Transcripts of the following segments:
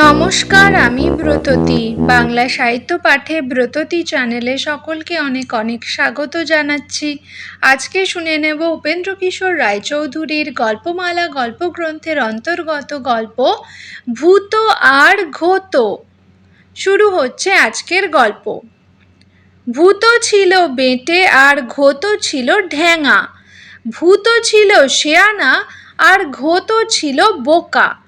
নমস্কার, আমি ব্রততী। বাংলা সাহিত্য পাঠে ব্রততী চ্যানেলে সকলকে অনেক অনেক স্বাগত জানাচ্ছি। আজকে শুনে নেব উপেন্দ্র কিশোর রায়চৌধুরীর গল্পমালা, গল্পগ্রন্থের অন্তর্গত গল্প, ভূত আর ঘোত। শুরু হচ্ছে আজকের গল্প। ভূত ছিল বেঁটে আর ঘোত ছিল ঢ্যাঙা ভূত ছিল শেয়ানা আর ঘোত ছিল বোকা।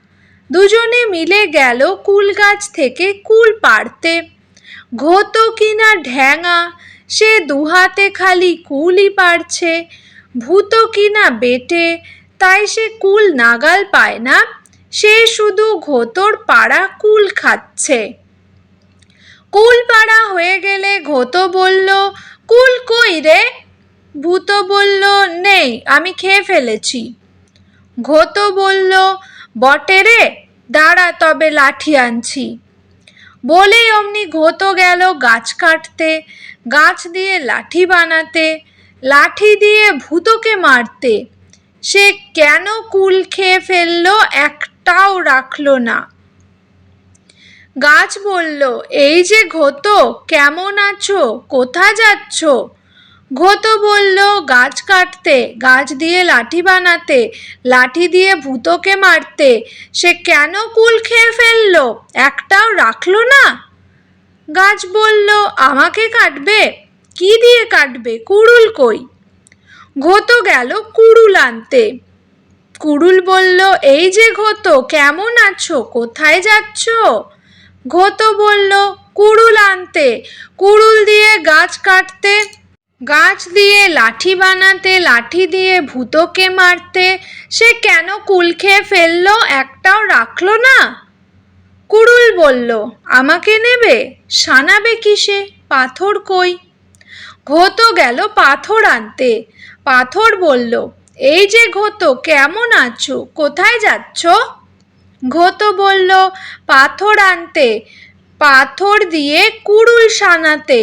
দুজনে মিলে গেল কুল গাছ থেকে কুল পাড়তে। ঘোতো কিনা ঢ্যাঙা, সে দুহাতে খালি কুলই পারছে ভূত কিনা বেটে, তাই সে কুল নাগাল পায় না, সে শুধু ঘোতর পাড়া কুল খাচ্ছে। কুল পাড়া হয়ে গেলে ঘোতো বলল, কুল কই রে? ভূত বলল, নেই, আমি খেয়ে ফেলেছি। ঘোতো বলল, বটে রে? দাঁড়া তবে লাঠি আনছি। বলেই অমনি ঘোতো গেল গাছ কাটতে, গাছ দিয়ে লাঠি বানাতে, লাঠি দিয়ে ভূতকে মারতে। সে কেন কুল খেয়ে ফেলল একটাও রাখল না। গাছ বলল, এই যে ঘোতো, কেমন আছো? কোথা যাচ্ছ? ঘোতো বলল, গাছ কাটতে, গাছ দিয়ে লাঠি বানাতে, লাঠি দিয়ে ভূতকে মারতে, সে কেন কুল খেয়ে ফেলল? একটাও রাখল না? গাছ বলল, আমাকে কাটবে? কি দিয়ে কাটবে? কুড়ুল কই? ঘোতো গেল কুড়ুল আনতে। কুড়ুল বলল, এই যে ঘোতো কেমন আছো? কোথায় যাচ্ছ? ঘোতো বলল, কুড়ুল আনতে, কুড়ুল দিয়ে গাছ কাটতে। গাছ দিয়ে লাঠি বানাতে, লাঠি দিয়ে ভূতকে মারতে, সে কেন কুল খেয়ে ফেলল একটাও রাখল না? কুড়ুল বলল, আমাকে নেবে? সানাবে কিসে পাথর কই? ঘোতো গেল পাথর আনতে। পাথর বলল, এই যে ঘোতো, কেমন আছো? কোথায় যাচ্ছ? ঘোতো বলল, পাথর আনতে, পাথর দিয়ে কুড়ুল সানাতে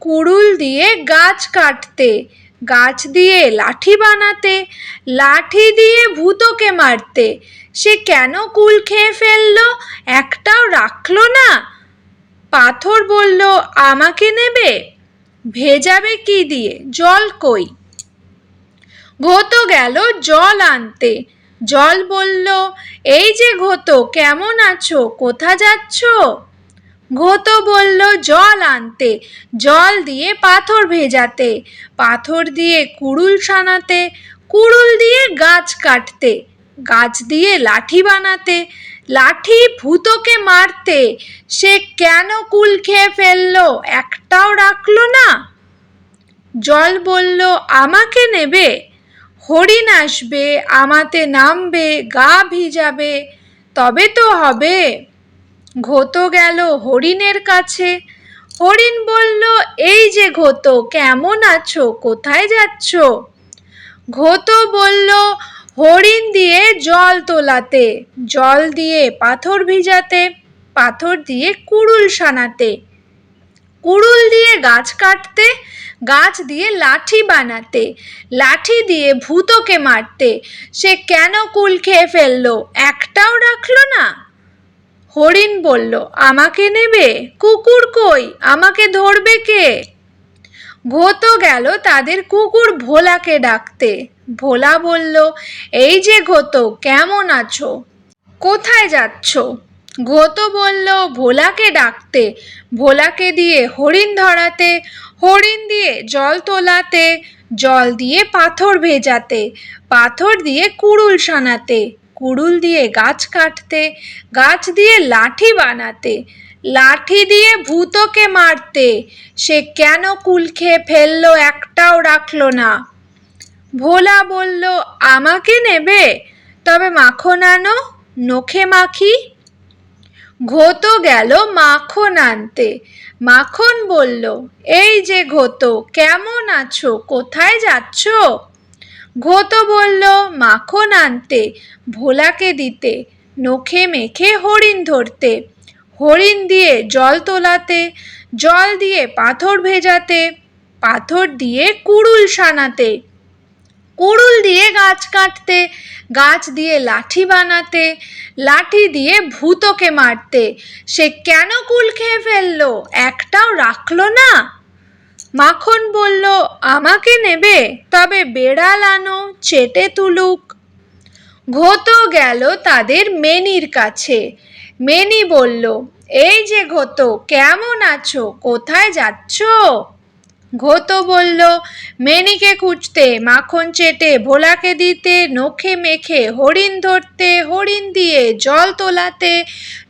কুড়ুল দিয়ে গাছ কাটতে, গাছ দিয়ে লাঠি বানাতে, লাঠি দিয়ে ভূতকে মারতে। সে কেন কুল খেয়ে ফেলল? একটাও রাখল না। পাথর বলল, আমাকে নেবে? ভেজাবে কি দিয়ে? জল কই? ঘোতো গেল জল আনতে। জল বলল, এই যে ঘোতো, কেমন আছো? কোথা যাচ্ছ? ঘোতো বলল, জল আনতে, জল দিয়ে পাথর ভেজাতে, পাথর দিয়ে কুড়ুল সানাতে, কুড়ুল দিয়ে গাছ কাটতে, গাছ দিয়ে লাঠি বানাতে, লাঠি ভূতকে মারতে, সে কেন কুল খেয়ে ফেলল, একটাও রাখল না? জল বলল, আমাকে নেবে, হরিণ আসবে, আমাতে নামবে, গা ভিজাবে, তবে তো হবে। ঘোতো গেল হরিণের কাছে। হরিণ বলল, এই যে ঘোতো, কেমন আছো? কোথায় যাচ্ছ? ঘোতো বলল, হরিণ দিয়ে জল তোলাতে, জল দিয়ে পাথর ভিজাতে, পাথর দিয়ে কুড়ুল সানাতে, কুড়ুল দিয়ে গাছ কাটতে, গাছ দিয়ে লাঠি বানাতে, লাঠি দিয়ে ভূতকে মারতে। সে কেন কুল খেয়ে ফেলল? একটাও রাখল না? হরিণ বলল, আমাকে নেবে? কুকুর কই? আমাকে ধরবে কে? ঘোতো গেল তাদের কুকুর ভোলাকে ডাকতে। ভোলা বলল, এই যে ঘোতো, কেমন আছো? কোথায় যাচ্ছ? ঘোতো বলল, ভোলাকে ডাকতে। ভোলাকে দিয়ে হরিণ ধরাতে, হরিণ দিয়ে জল তোলাতে, জল দিয়ে পাথর ভেজাতে, পাথর দিয়ে কুড়ুল সানাতে। কুড়ুল দিয়ে গাছ কাটতে, গাছ দিয়ে লাঠি বানাতে, লাঠি দিয়ে ভূতকে মারতে, সে কেন কুল খেয়ে ফেলল একটাও রাখল না। ভোলা বলল, আমাকে নেবে? তবে মাখন আনো নখে মাখি? ঘোতো গেল মাখন আনতে। মাখন বলল, এই যে ঘোতো, কেমন আছো? কোথায় যাচ্ছ? ঘোতো বলল, মাখন আনতে, ভোলাকে দিতে, নখে মেখে হরিণ ধরতে, হরিণ দিয়ে জল তোলাতে, জল দিয়ে পাথর ভেজাতে, পাথর দিয়ে কুড়ুল সানাতে, কুড়ুল দিয়ে গাছ কাটতে, গাছ দিয়ে লাঠি বানাতে, লাঠি দিয়ে ভূতকে মারতে, সে কেন কুল খেয়ে ফেলল? একটাও রাখল না? মাখন বলল, আমাকে নেবে? তবে বেড়াল আনো, চেটে তুলুক। ঘোতো গেল তাদের মেনির কাছে। মেনি বলল, এই যে ঘোতো, কেমন আছো? কোথায় যাচ্ছ? ঘোতো বলল, মেনিকে খুঁজতে, মাখন চেটে ভোলাকে দিতে, নখে মেখে হরিণ ধরতে, হরিণ দিয়ে জল তোলাতে,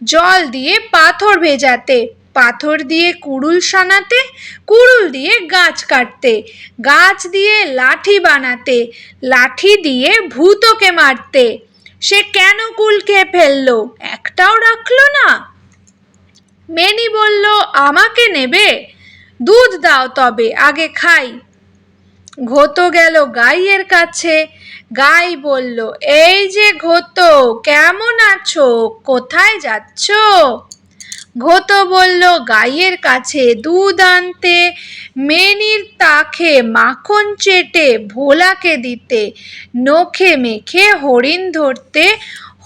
জল দিয়ে পাথর ভেজাতে পাথর দিয়ে কুড়ুল সানাতে, কুড়ুল দিয়ে গাছ কাটতে, গাছ দিয়ে লাঠি বানাতে, লাঠি দিয়ে ভূতকে মারতে। সে কেন কুল খেয়ে ফেলল? একটাও রাখল না। মেনি বলল, আমাকে নেবে? দুধ দাও তবে, আগে খাই। ঘোতো গেল গাইয়ের কাছে। গাই বলল, এই যে ঘোতো, কেমন আছো? কোথায় যাচ্ছ? ঘোতো বলল, গাইয়ের কাছে দুধ আনতে, মেনির তাখে মাখন চেটে ভোলাকে দিতে, নখে মেখে হরিণ ধরতে,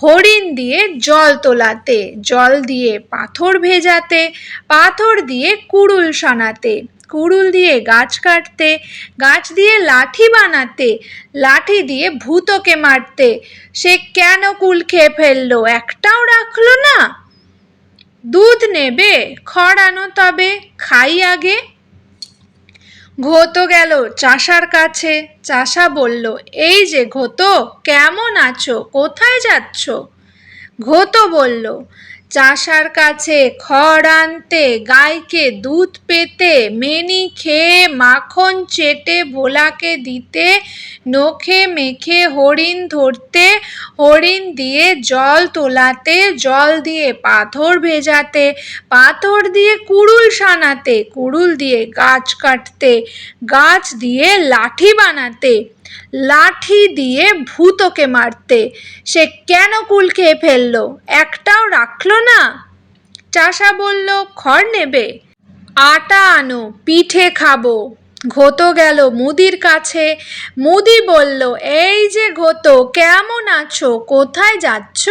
হরিণ দিয়ে জল তোলাতে, জল দিয়ে পাথর ভেজাতে, পাথর দিয়ে কুড়ুল সানাতে, কুড়ুল দিয়ে গাছ কাটতে, গাছ দিয়ে লাঠি বানাতে, লাঠি দিয়ে ভূতকে মারতে, সে কেন কুল খেয়ে ফেলল? একটাও রাখল না? দুধ নেবে খড় আনো তবে খাই আগে। ঘোতো গেল চাষার কাছে, চাষা বলল, এই যে ঘোতো, কেমন আছো? কোথায় যাচ্ছ? ঘোতো বলল চাষার কাছে খড় আনতে, গাইকে দুধ পেতে, মেনি খেয়ে মাখন চেটে ভোলাকে দিতে, নখে মেখে হরিণ ধরতে, হরিণ দিয়ে জল তোলাতে, জল দিয়ে পাথর ভেজাতে, পাথর দিয়ে কুড়ুল সানাতে, কুড়ুল দিয়ে গাছ কাটতে, গাছ দিয়ে লাঠি বানাতে, লাঠি দিয়ে ভূতকে মারতে। সে কেন কুল খেয়ে ফেলল? একটাও রাখল না? চাষা বলল, খড় নেবে। আটা আনো, পিঠে খাব। ঘোতো গেল মুদির কাছে। মুদি বলল, এই যে ঘোতো, কেমন আছো? কোথায় যাচ্ছ?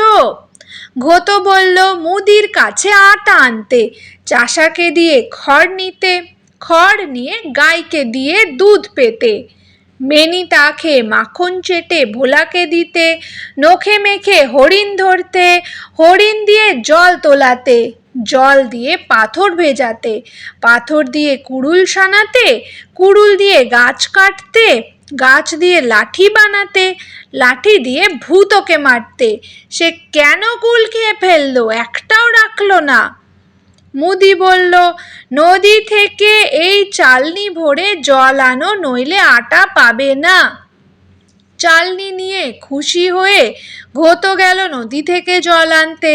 ঘোতো বলল, মুদির কাছে আটা আনতে। চাষাকে দিয়ে খড় নিতে। খড় নিয়ে গাইকে দিয়ে দুধ পেতে। মেনি তা খেয়ে মাখন চেটে, ভোলাকে দিতে, নখে মেখে হরিণ ধরতে, হরিণ দিয়ে জল তোলাতে, জল দিয়ে পাথর ভেজাতে, পাথর দিয়ে কুড়ুল সানাতে, কুড়ুল দিয়ে গাছ কাটতে, গাছ দিয়ে লাঠি বানাতে, লাঠি দিয়ে ভূতকে মারতে। সে কেন কুল খেয়ে ফেলল? একটাও রাখল না। মুদি বলল, নদী থেকে এই চালনি ভরে জল আনো, নইলে আটা পাবে না। চালনি নিয়ে খুশি হয়ে ঘোতো গেল নদী থেকে জল আনতে।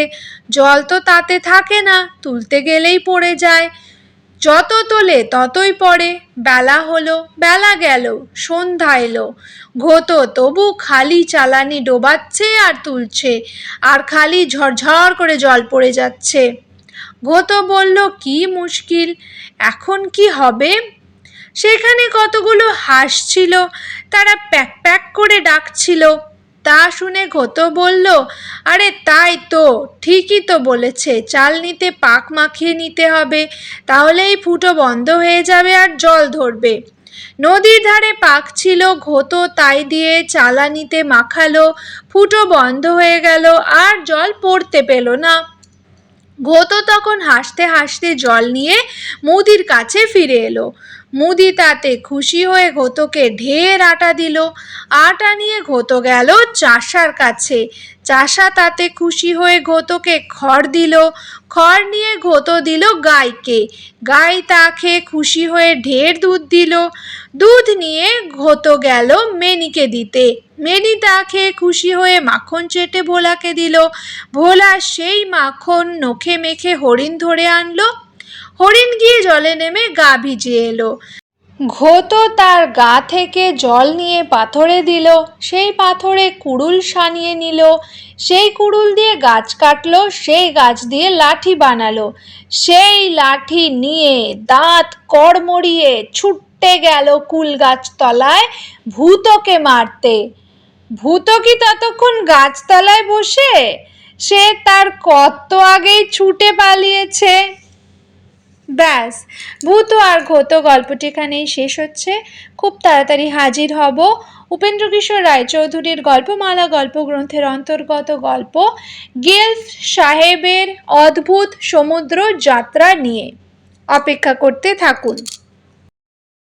জল তো তাতে থাকে না, তুলতে গেলেই পড়ে যায়। যত তোলে ততই পড়ে। বেলা হলো, বেলা গেল, সন্ধ্যা এলো। ঘোতো তবু খালি চালানি ডোবাচ্ছে আর তুলছে, আর খালি ঝরঝর করে জল পড়ে যাচ্ছে। ঘোতো বলল, কি মুশকিল, এখন কি হবে? সেখানে কতগুলো হাঁস ছিল, তারা প্যাক প্যাক করে ডাকছিল। তা শুনে ঘোতো বলল, আরে তাই তো, ঠিকই তো বলেছে, চাল নিতে পাক মাখিয়ে নিতে হবে তাহলে এই ফুটো বন্ধ হয়ে যাবে আর জল ধরবে। নদীর ধারে পাক ছিল ঘোতো তাই দিয়ে চালানিতে মাখালো, ফুটো বন্ধ হয়ে গেল, আর জল পড়তে পেল না। ঘোতো তখন হাসতে হাসতে জল নিয়ে মুদির কাছে ফিরে এলো। মুদি তাতে খুশি হয়ে ঘোতোকে ঢের আটা দিল। আটা নিয়ে ঘোতো গেল চাষার কাছে। চাষা তাতে খুশি হয়ে ঘোতোকে খড় দিল। খড় নিয়ে ঘোতো দিল গাইকে। গাই তা খেয়ে খুশি হয়ে ঢের দুধ দিল। দুধ নিয়ে ঘোতো গেল মেনিকে দিতে। মেনি তা খেয়ে খুশি হয়ে মাখন চেটে ভোলাকে দিল। ভোলা সেই মাখন নখে মেখে হরিণ ধরে আনলো। হরিণ গিয়ে জলে নেমে গা ভিজিয়ে এলো। ঘোতো তার গা থেকে জল নিয়ে পাথরে দিল, সেই পাথরে কুড়ুল সানিয়ে নিল, সেই কুড়ুল দিয়ে গাছ কাটলো, সেই গাছ দিয়ে লাঠি বানালো, সেই লাঠি নিয়ে দাঁত কড়মড়িয়ে ছুটতে গেল কুল গাছ তলায় ভূতকে মারতে। ভূত কি ততক্ষণ গাছতলায় বসে? সে তার কত আগেই ছুটে পালিয়েছে? ব্যাস। ভূত আর ঘত গল্পটি এখানেই শেষ হচ্ছে। খুব তাড়াতাড়ি হাজির হব উপেন্দ্র কিশোর রায়চৌধুরীর গল্পমালা গল্প গ্রন্থের অন্তর্গত গল্প, গেলফ সাহেবের অদ্ভুত সমুদ্র যাত্রা নিয়ে। অপেক্ষা করতে থাকুন।